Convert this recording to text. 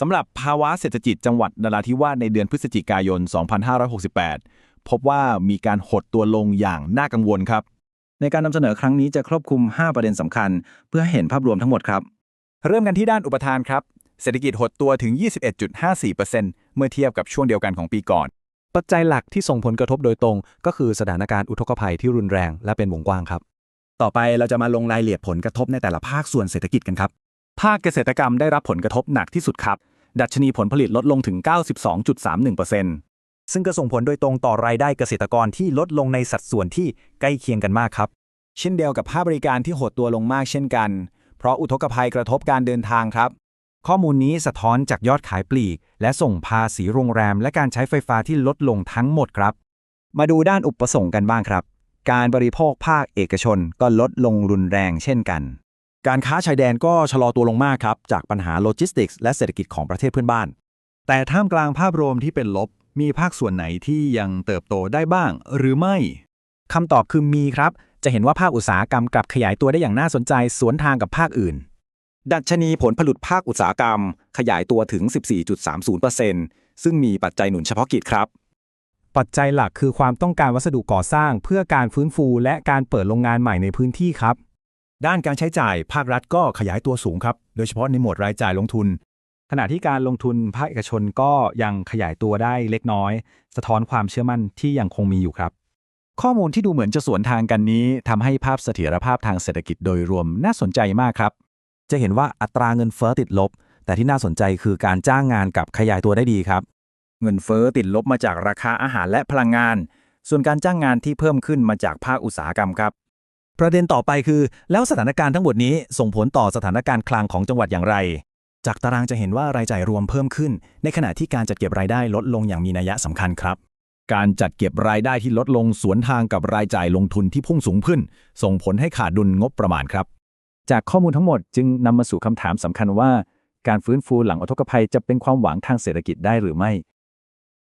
สำหรับภาวะเศรษฐกิจจังหวัดนราธิวาสในเดือนพฤศจิกายน 2568 พบว่ามีการหดตัวลงอย่างน่ากังวลครับ ในการนำเสนอครั้งนี้จะครอบคลุม 5 ประเด็นสำคัญ เพื่อให้เห็นภาพรวมทั้งหมดครับ เริ่มกันที่ด้านอุปทานครับ เศรษฐกิจหดตัวถึง 21.54%เมื่อเทียบกับช่วงเดียวกันของปีก่อน ปัจจัยหลักที่ส่งผลกระทบโดยตรง ก็คือสถานการณ์อุทกภัยที่รุนแรงและเป็นวงกว้างครับ ต่อไปเราจะมาลงรายละเอียดผลกระทบในแต่ละภาคส่วนเศรษฐกิจกันครับ ภาคเกษตรกรรมได้รับผลกระทบหนักที่สุดครับ ดัชนีผลผลิตลดลงถึง 92.31%ซึ่งก็ส่งผลโดยตรงต่อรายได้เกษตรกรที่ลดลงในสัดส่วนที่ใกล้เคียงกันมากครับ เช่นเดียวกับภาคบริการที่หดตัวลงมากเช่นกัน เพราะอุทกภัยกระทบการเดินทางครับ ข้อมูลนี้สะท้อนจากยอดขายปลีก และส่งภาษีโรงแรม และการใช้ไฟฟ้าที่ลดลงทั้งหมดครับ มาดูด้านอุปสงค์กันบ้างครับ การบริโภคภาคเอกชนก็ลดลงรุนแรงเช่นกัน การค้าชายแดนก็ชะลอตัวลงมากครับ จากปัญหาโลจิสติกส์และเศรษฐกิจของประเทศเพื่อนบ้าน แต่ท่ามกลางภาพรวมที่เป็นลบ มีภาคส่วนไหนที่ยังเติบโตได้บ้าง หรือไม่ คำตอบคือมีครับ จะเห็นว่าภาคอุตสาหกรรมกลับขยายตัวได้อย่างน่าสนใจสวนทางกับภาคอื่น ดัชนีผลผลิตภาคอุตสาหกรรม ขยายตัวถึง 14.30%ซึ่งมีปัจจัยหนุนเฉพาะกิจครับ ปัจจัยหลักคือความต้องการวัสดุก่อสร้าง เพื่อการฟื้นฟูและการเปิดโรงงานใหม่ในพื้นที่ครับ ด้านการใช้จ่ายภาครัฐก็ขยายตัวสูงครับ โดยเฉพาะในหมวดรายจ่ายลงทุน ขณะที่การลงทุนภาคเอกชนก็ยังขยายตัวได้เล็กน้อย สะท้อนความเชื่อมั่นที่ยังคงมีอยู่ครับ ข้อมูลที่ดูเหมือนจะสวนทางกันนี้ทำให้ภาพเสถียรภาพทางเศรษฐกิจโดยรวมน่าสนใจมากครับ จะเห็นว่าอัตราเงินเฟ้อติดลบ แต่ที่น่าสนใจคือการจ้างงานกับขยายตัวได้ดีครับ เงินเฟ้อติดลบมาจากราคาอาหารและพลังงาน ส่วนการจ้างงานที่เพิ่มขึ้นมาจากภาคอุตสาหกรรมครับ ประเด็นต่อไปคือ แล้วสถานการณ์ทั้งหมดนี้ส่งผลต่อสถานการณ์คลังของจังหวัดอย่างไร จากตารางจะเห็นว่ารายจ่ายรวมเพิ่มขึ้น ในขณะที่การจัดเก็บรายได้ลดลงอย่างมีนัยสำคัญครับ การจัดเก็บรายได้ที่ลดลงสวนทางกับรายจ่ายลงทุนที่พุ่งสูงขึ้น ส่งผลให้ขาดดุลงบประมาณครับ จากข้อมูลทั้งหมดจึงนำมาสู่คำถามสำคัญว่า การฟื้นฟูหลังอุทกภัยจะเป็นความหวังทางเศรษฐกิจได้หรือไม่